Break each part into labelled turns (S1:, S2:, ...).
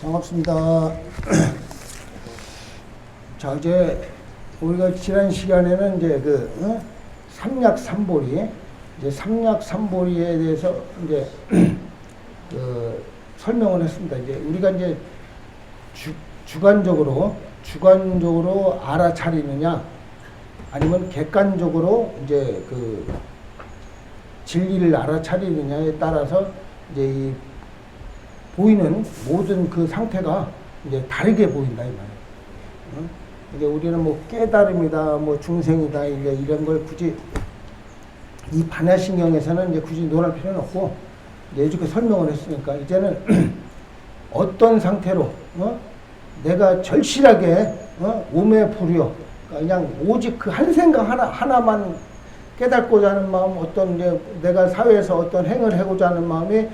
S1: 반갑습니다. 자, 이제 우리가 지난 시간에는 이제 그 어? 삼약 삼보리 이제 삼약 삼보리에 대해서 이제 그 설명을 했습니다. 이제 우리가 이제 주, 주관적으로 주관적으로 알아차리느냐 아니면 객관적으로 이제 그 진리를 알아차리느냐에 따라서 이제 이 보이는 모든 그 상태가 이제 다르게 보인다 이 말이에요. 어? 이게 우리는 뭐 깨달음이다, 뭐 중생이다 이제 이런 걸 굳이 이 반야신경에서는 이제 굳이 논할 필요는 없고 이제 이렇게 설명을 했으니까 이제는 어떤 상태로 어? 내가 절실하게 어? 오매 불여 그냥 오직 그 한 생각 하나 하나만 깨닫고자 하는 마음 어떤 이제 내가 사회에서 어떤 행을 해고자 하는 마음이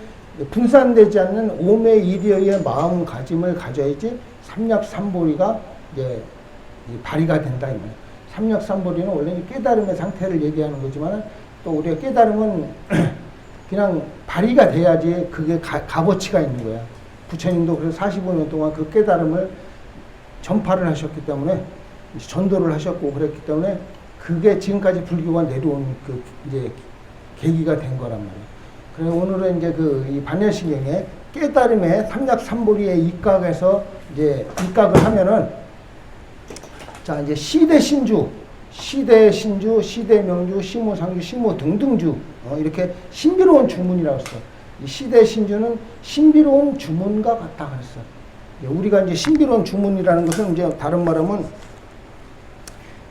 S1: 분산되지 않는 오매 일여의 마음가짐을 가져야지 삼약삼보리가 이제 이 발휘가 된다. 삼약삼보리는 원래 깨달음의 상태를 얘기하는 거지만 또 우리가 깨달음은 그냥 발휘가 돼야지 그게 가, 값어치가 있는 거야. 부처님도 그래서 45년 동안 그 깨달음을 전파를 하셨기 때문에 전도를 하셨고 그랬기 때문에 그게 지금까지 불교가 내려온 그 이제 계기가 된 거란 말이에요. 그래서 오늘은 이제 그 이 반야신경에 깨달음의 삼약삼보리의 입각에서 이제 입각을 하면은 자 이제 시대 신주, 시대 신주, 시대 명주, 시모 상주, 시모 등등주 어, 이렇게 신비로운 주문이라고 했어. 이 시대 신주는 신비로운 주문과 같다 그랬어. 예, 우리가 이제 신비로운 주문이라는 것은 이제 다른 말하면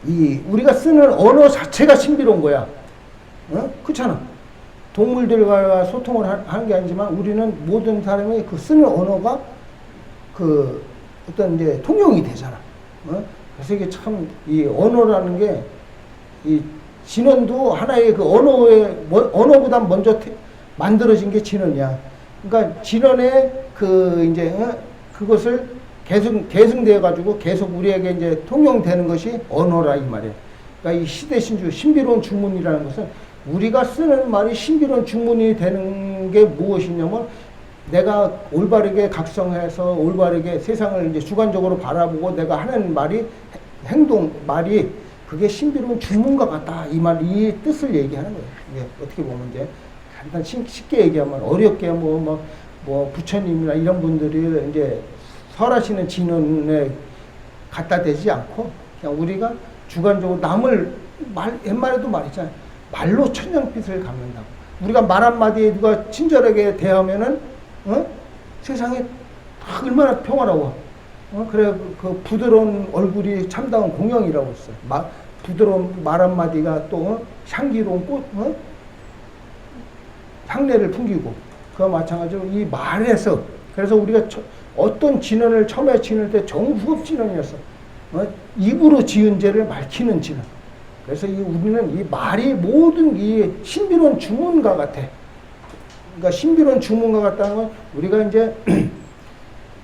S1: 이 우리가 쓰는 언어 자체가 신비로운 거야. 어? 그렇잖아. 동물들과 소통을 하- 하는 게 아니지만 우리는 모든 사람이 그 쓰는 언어가 그 어떤 이제 통용이 되잖아. 어? 그래서 이게 참 이 언어라는 게 이 진언도 하나의 그 언어의 뭐- 언어보다 먼저 태- 만들어진 게 진언이야. 그러니까 진언의 그 이제 어? 그것을 계승 계승되어 가지고 계속 우리에게 이제 통용되는 것이 언어라 이 말이에요. 그러니까 이 시대 신주 신비로운 주문이라는 것은 우리가 쓰는 말이 신비로운 주문이 되는 게 무엇이냐면 내가 올바르게 각성해서 올바르게 세상을 이제 주관적으로 바라보고 내가 하는 말이 해- 행동 말이 그게 신비로운 주문과 같다 이 말 이 뜻을 얘기하는 거예요. 이게 어떻게 보면 이제 간단 쉽- 쉽게 얘기하면 어렵게 뭐뭐 뭐 부처님이나 이런 분들이 이제 설하시는 진언에 갖다 대지 않고 그냥 우리가 주관적으로 남을 말 옛말에도 말했잖아요. 말로 천냥빛을 갚는다고. 우리가 말 한마디에 누가 친절하게 대하면은 어? 세상에 얼마나 평화로워. 어? 그래 그, 그 부드러운 얼굴이 참다운 공영이라고 했어요. 마, 부드러운 말 한마디가 또 어? 향기로운 꽃 어? 향내를 풍기고 그와 마찬가지로 이 말에서 그래서 우리가 처- 어떤 진언을 처음에 지을 때 정후급 진언이었어. 어? 입으로 지은 죄를 밝히는 진언. 그래서 이 우리는 이 말이 모든 이 신비로운 주문과 같아. 그러니까 신비로운 주문과 같다는 건 우리가 이제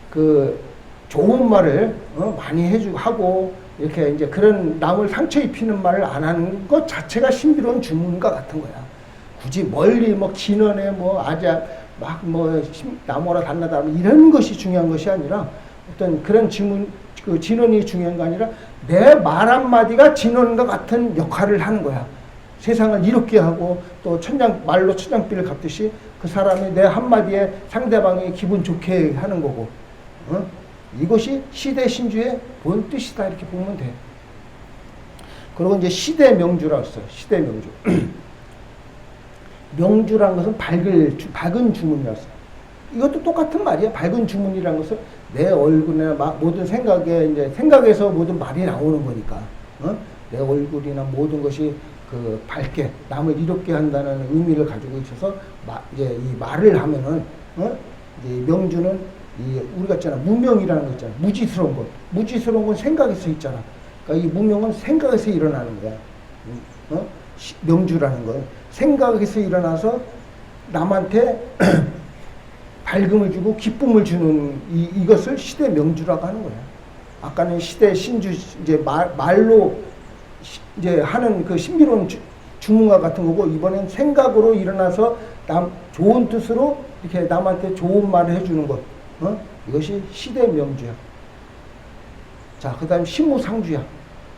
S1: 그 좋은 말을 어, 많이 해주고 하고 이렇게 이제 그런 남을 상처 입히는 말을 안 하는 것 자체가 신비로운 주문과 같은 거야. 굳이 멀리 뭐 진원에 뭐 아자 막뭐 나무라 단나다 이런 것이 중요한 것이 아니라 어떤 그런 지문 그 진원이 중요한 거 아니라 내 말 한마디가 진원과 같은 역할을 하는 거야. 세상을 이롭게 하고 또 천장 말로 천장비를 갚듯이 그 사람이 내 한마디에 상대방이 기분 좋게 하는 거고 어? 이것이 시대 신주의 본 뜻이다 이렇게 보면 돼. 그리고 이제 시대 명주라고 써요. 시대 명주. 명주라는 것은 밝을 주- 밝은 주문이라서 이것도 똑같은 말이야. 밝은 주문이라는 것은 내 얼굴이나 마- 모든 생각에 이제 생각에서 모든 말이 나오는 거니까 어? 내 얼굴이나 모든 것이 그 밝게 남을 이롭게 한다는 의미를 가지고 있어서 마, 이제 이 말을 하면은 어? 명주는 이 우리가 있잖아 무명이라는 거 있잖아 무지스러운 것 무지스러운 건 생각에서 있잖아 그러니까 이 무명은 생각에서 일어나는 거야 어? 시- 명주라는 건 생각에서 일어나서 남한테 밝음을 주고 기쁨을 주는 이, 이것을 시대 명주라고 하는 거야. 아까는 시대 신주 이제 말, 말로 시- 이제 하는 그 신비로운 주, 주문과 같은 거고 이번엔 생각으로 일어나서 남 좋은 뜻으로 이렇게 남한테 좋은 말을 해주는 것. 어? 이것이 시대 명주야. 자, 그 다음 신무상주야.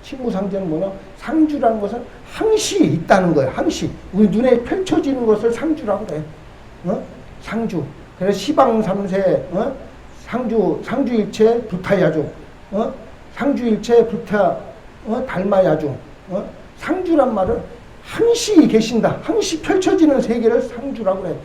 S1: 신무상주는 뭐냐? 상주라는 것은 항시 있다는 거야. 항시. 우리 눈에 펼쳐지는 것을 상주라고 그래. 어? 상주. 그래서 시방삼세, 어? 상주, 상주일체 불타야중, 어? 상주일체 불타, 어? 달마야중, 어? 상주란 말은 항시 계신다. 항시 펼쳐지는 세계를 상주라고 그래.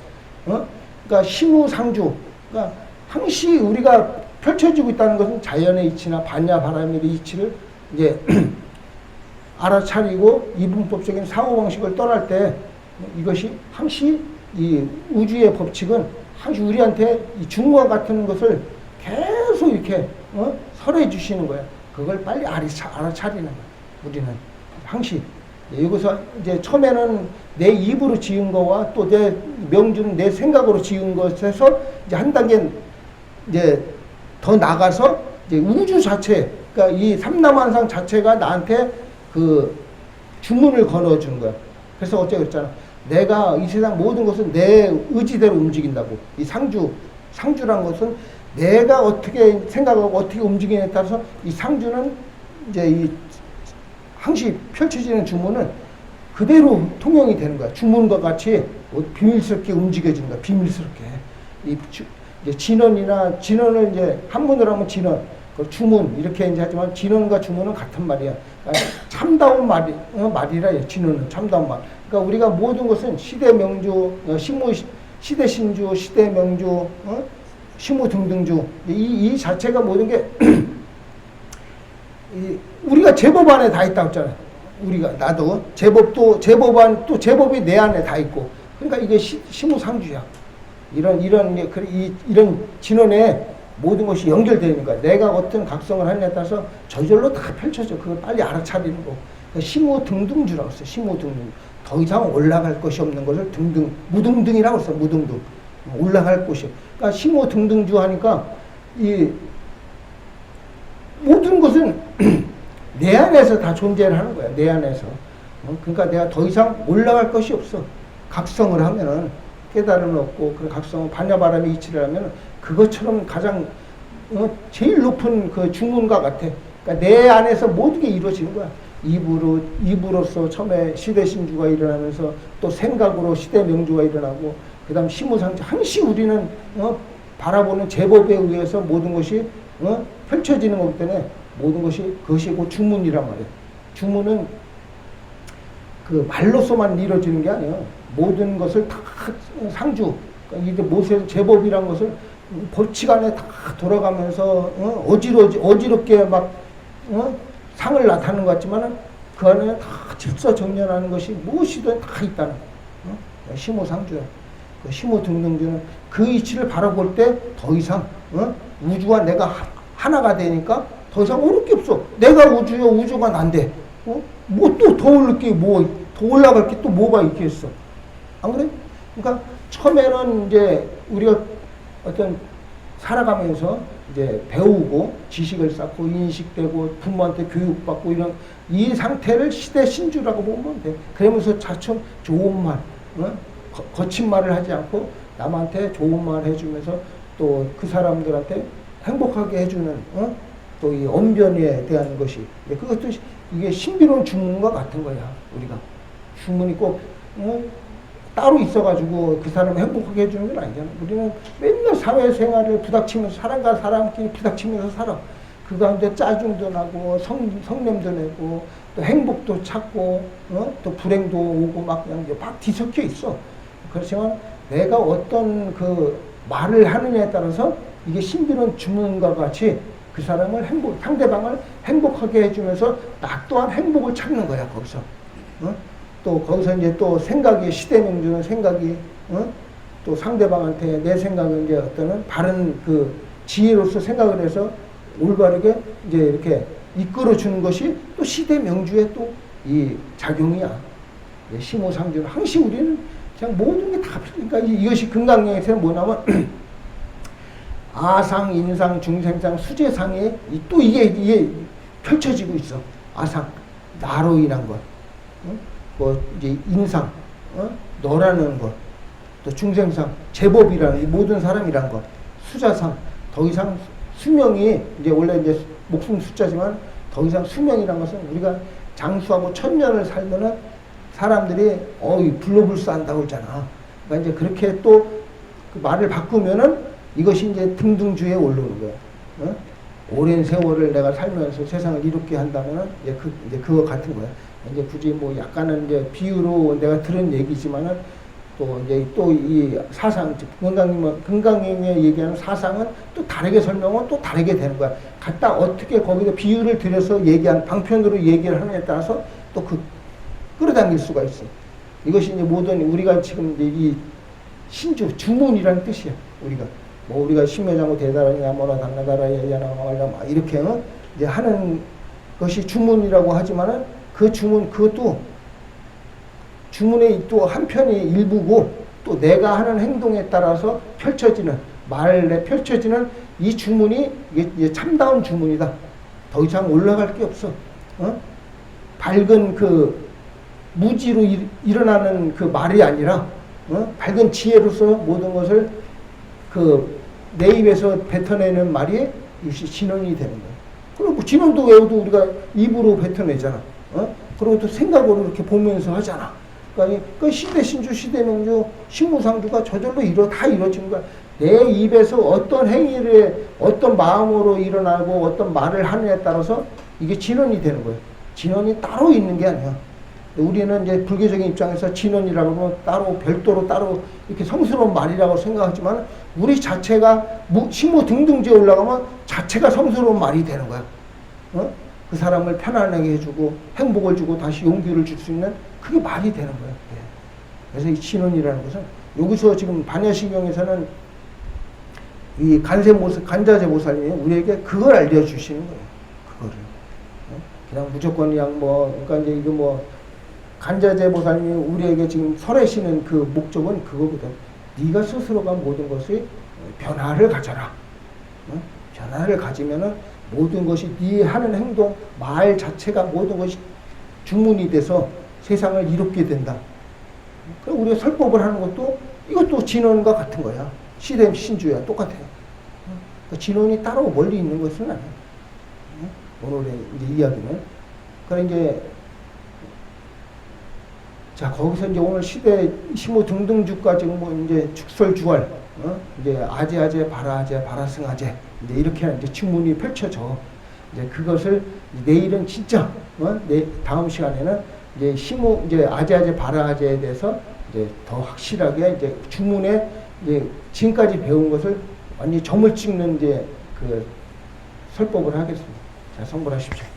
S1: 어? 그러니까 시무상주. 그러니까 항시 우리가 펼쳐지고 있다는 것은 자연의 이치나 반야 바람의 이치를 이제 알아차리고 이분법적인 사고방식을 떠날 때 이것이 항시 이 우주의 법칙은 항시 우리한테 이 중과 같은 것을 계속 이렇게 어? 설해 주시는 거야. 그걸 빨리 알아차, 알아차리는 거야. 우리는 항시 여기서 이제 처음에는 내 입으로 지은 거와 또 내 명주는 내 생각으로 지은 것에서 이제 한 단계 이제 더 나가서 이제 우주 자체, 그러니까 이 삼남한상 자체가 나한테 그 주문을 걸어주는 거야. 그래서 어째 그랬잖아. 내가 이 세상 모든 것은 내 의지대로 움직인다고. 이 상주, 상주란 것은 내가 어떻게 생각하고 어떻게 움직이냐에 따라서 이 상주는 이제 이 항시 펼쳐지는 주문은 그대로 통용이 되는 거야. 주문과 같이 비밀스럽게 움직여지는 거야. 비밀스럽게. 이 주, 이제 진원이나 진원을 이제 한문으로 하면 진원, 그 주문 이렇게 이제 하지만 진원과 주문은 같은 말이야. 그러니까 참다운 말이 어, 말이라 해. 진원은 참다운 말. 그러니까 우리가 모든 것은 시대 명주, 어, 신무 시대 신주, 시대 명주, 어? 시무 등등주 이, 이 자체가 모든 게 이, 우리가 제법 안에 다 있다고 했잖아요. 우리가 나도 제법도 제법 안 또 제법이 내 안에 다 있고 그러니까 이게 시, 시무상주야. 이런 이런 이, 이런 진원에 모든 것이 연결되는 거야. 내가 어떤 각성을 하느냐에 따라서 저절로 다 펼쳐져. 그걸 빨리 알아차리는 거. 그 시무 등등주라고 했어요. 시무 등등. 더 이상 올라갈 것이 없는 것을 등등 무등등이라고 했어요. 무등등. 올라갈 곳이. 그러니까 시무 등등주 하니까 이 모든 것은 내 안에서 다 존재를 하는 거야. 내 안에서. 어? 그러니까 내가 더 이상 올라갈 것이 없어. 각성을 하면은 깨달음을 얻고 그 각성은 반야바람의 이치를 하면은 그것처럼 가장 어, 제일 높은 그 중문과 같아. 그러니까 내 안에서 모든 게 이루어지는 거야. 입으로 입으로서 처음에 시대 신주가 일어나면서 또 생각으로 시대 명주가 일어나고 그다음 시무상주 항시 우리는 어, 바라보는 제법에 의해서 모든 것이 어, 펼쳐지는 거기 때문에 모든 것이 그것이 고 주문이란 말이에요. 주문은 그 말로서만 이루어지는 게 아니에요. 모든 것을 다 상주, 그러니까 이게 모세 제법이란 것을 법칙 안에 다 돌아가면서 어, 어지러 어지럽게 막 어? 상을 나타내는 것 같지만은 그 안에 다 질서 정연하는 것이 무엇이든 다 있다는 어? 심호상주야. 그 심호 등등주는 그 이치를 바라볼 때 더 이상 어? 우주와 내가 하- 하나가 되니까 더 이상 오를 게 없어. 내가 우주요 우주가 난데 어? 뭐또더 오를 게뭐더 올라갈 게 또 뭐가 있겠어? 안 그래? 그러니까 처음에는 이제 우리가 어떤 살아가면서 이제 배우고 지식을 쌓고 인식되고 부모한테 교육받고 이런 이 상태를 시대 신주라고 보면 돼. 그러면서 자충 좋은 말, 어? 거, 거친 말을 하지 않고 남한테 좋은 말 해주면서 또 그 사람들한테 행복하게 해주는 어? 또이 언변에 대한 것이 네, 그것도 시- 이게 신비로운 주문과 같은 거야 우리가 주문이 꼭 어? 따로 있어가지고 그 사람을 행복하게 해주는 건 아니잖아. 우리는 맨날 사회생활을 부닥치면서 사람과 사람끼리 부닥치면서 살아. 그 가운데 짜증도 나고 성, 성냄도 내고 또 행복도 찾고 어? 또 불행도 오고 막 그냥 막 뒤섞여 있어. 그렇지만 내가 어떤 그 말을 하느냐에 따라서 이게 신비로운 주문과 같이 그 사람을 행복, 상대방을 행복하게 해주면서 나 또한 행복을 찾는 거야 거기서. 어? 또 거기서 이제 또 생각이 시대명주는 생각이 어? 또 상대방한테 내 생각은 이제 어떤 바른 그 지혜로서 생각을 해서 올바르게 이제 이렇게 이끌어 주는 것이 또 시대 명주의 또 이 작용이야. 예, 심호상주는 항시 우리는 그냥 모든 게 다 그러니까 이- 이것이 금강경에서는 뭐냐면 아상, 인상, 중생상, 수제상에 이- 또 이게 이게 펼쳐지고 있어. 아상 나로 인한 것. 어? 뭐 이제 인상, 어? 너라는 것, 또 중생상, 제법이라는 이 모든 사람이란 것, 수자상 더 이상 수명이 이제 원래 이제 목숨 숫자지만 더 이상 수명이라는 것은 우리가 장수하고 천년을 살면은 사람들이 어이 불로불사한다고 했잖아. 그러니까 이제 그렇게 또 그 말을 바꾸면은 이것이 이제 등등주에 오르는 거야. 어? 오랜 세월을 내가 살면서 세상을 이롭게 한다면은 이제 그 이제 그거 같은 거야. 이제 굳이 뭐 약간은 이제 비유로 내가 들은 얘기지만은 또 이제 또 이 사상 즉 건강님 건강님의 얘기하는 사상은 또 다르게 설명은 또 다르게 되는 거야. 갖다 어떻게 거기다 비유를 들여서 얘기한 방편으로 얘기를 하느냐에 따라서 또 그 끌어당길 수가 있어. 이것이 이제 모든 우리가 지금 이제 이 신주 주문이라는 뜻이야. 우리가 뭐 우리가 심여장고 대다라냐 뭐라 당나다라 야야나 말라 막 이렇게 어? 이제 하는 것이 주문이라고 하지만은 그 주문 그것도 주문의 또 한편이 일부고 또 내가 하는 행동에 따라서 펼쳐지는 말에 펼쳐지는 이 주문이 참다운 주문이다. 더 이상 올라갈 게 없어. 어? 밝은 그 무지로 일, 일어나는 그 말이 아니라 어? 밝은 지혜로서 모든 것을 그 내 입에서 뱉어내는 말이 이것이 진언이 되는 거예요. 그리고 진언도 외우도 우리가 입으로 뱉어내잖아. 어? 그리고 또 생각으로 이렇게 보면서 하잖아. 그러니까 그 시대 신주 시대 명주 신무상주가 저절로 이뤄 다 이루어지는 거야. 내 입에서 어떤 행위를 어떤 마음으로 일어나고 어떤 말을 하느냐에 따라서 이게 진언이 되는 거예요. 진언이 따로 있는 게 아니야. 우리는 이제 불교적인 입장에서 진언이라고 하면 따로 별도로 따로 이렇게 성스러운 말이라고 생각하지만 우리 자체가 무- 신무 등등지에 올라가면 자체가 성스러운 말이 되는 거야. 어? 그 사람을 편안하게 해주고 행복을 주고 다시 용기를 줄 수 있는 그게 말이 되는. 예. 그래서 이 진언이라는 것은 여기서 지금 반야신경에서는 이 간세 모습, 간자재 모살님이 우리에게 그걸 알려주시는 거예요. 그거를. 어? 그냥 무조건 그냥 뭐, 그러니까 이제 이거 뭐, 간자재 보살님이 우리에게 지금 설하시는 그 목적은 그거거든. 네가 스스로가 모든 것이 변화를 가져라. 어? 변화를 가지면은 모든 것이 네 하는 행동, 말 자체가 모든 것이 주문이 돼서 세상을 이롭게 된다. 그럼 우리가 설법을 하는 것도 이것도 진원과 같은 거야. 시댐 신주야 똑같아요. 어? 그 진원이 따로 멀리 있는 것은 아니야. 어? 오늘의 이제 이야기는. 그러니까 이제 자 거기서 이제 오늘 시대 시모 등등주까지 뭐 이제 축설주활 어? 이제 아제아제 바라아제 바라승아제 이제 이렇게 이제 주문이 펼쳐져 이제 그것을 내일은 진짜 어? 내 다음 시간에는 이제 시모 이제 아제아제 바라아제에 대해서 이제 더 확실하게 이제 주문에 이제 지금까지 배운 것을 완전히 점을 찍는 이제 그 설법을 하겠습니다. 자 성불하십시오.